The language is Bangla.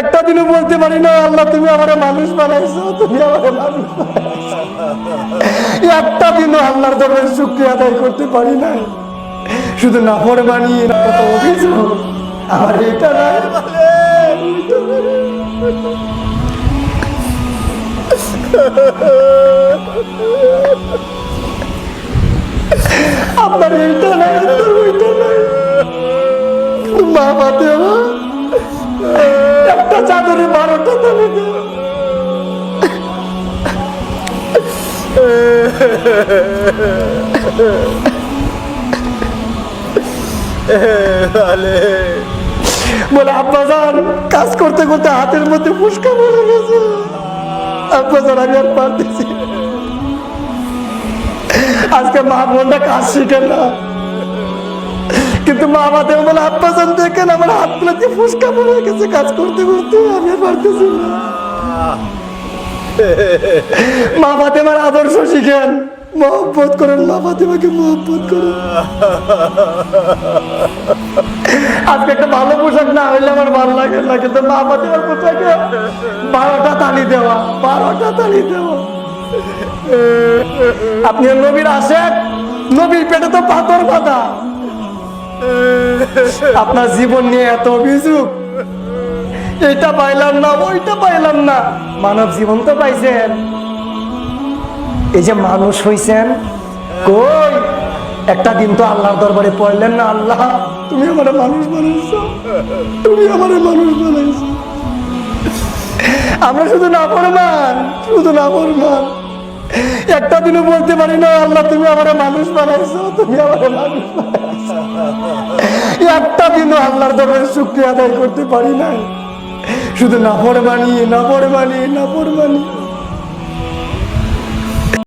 একটা দিনও বলতে পারি না, আল্লাহ, তুমি আমার মানুষ বানাইছো, তুমি আমার মানুষ একটা দিনও আল্লাহর দরবারে শুক্রিয়া আদায় করতে পারি না। শুধু না পড়ে মানি কত অভিযোগ। আমার এটা নাই আপনার এইটা নাই ওইটা নাই মা বাতে আমার একটা চাদরে বারোটা তালে বলে, আব্বা যান কাজ করতে করতে হাতের মধ্যে ফুসকা পড়ে গেছে। আব্বা যান আমি আর পারতেছি। আজকে মা বোনটা কাজ শিখে না। কিন্তু মা আমাদের বলে, আব্বা যান দেখেন আমার হাতগুলোতে ফুসকা পড়ে গেছে কাজ করতে করতে, আমি পারতেছি না। মা ফাতেমার আদর্শ শিখেন। মহব্বত করেন, মা ফাতেমাকে মহব্বত করেন। আজকে একটা ভালো পোশাক না হইলে আমার ভালো লাগে না, কিন্তু মা ফাতেমার পোশাকে বারোটা তালি দেওয়া, বারোটা তালি দেওয়া। আপনি নবীর আসেন নবীর পেটে তো পাথর বাঁধা। আপনার জীবন নিয়ে এত অভিযোগ। এটা পাইলাম না, ওইটা পাইলাম না। মানব জীবন তো পাইছেন। এই যে মানুষ হইছেন, কই? একটা দিন তো আল্লাহর দরবারে পড়লেন না, আল্লাহ, তুমি আমার মানুষ বানাইছো। তুমি আমার মানুষ বানাইছো। আমরা শুধু না ফরমান শুধু না ফরমান একটা দিনও বলতে পারি না, আল্লাহ, তুমি আমার মানুষ বানাইছো, তুমি আমার মানুষ একটা দিনও আল্লাহর দরবারে শুক্রিয়া আদায় করতে পারি না শুধু না বানিয়ে নাফর মানি না পড়ে মানি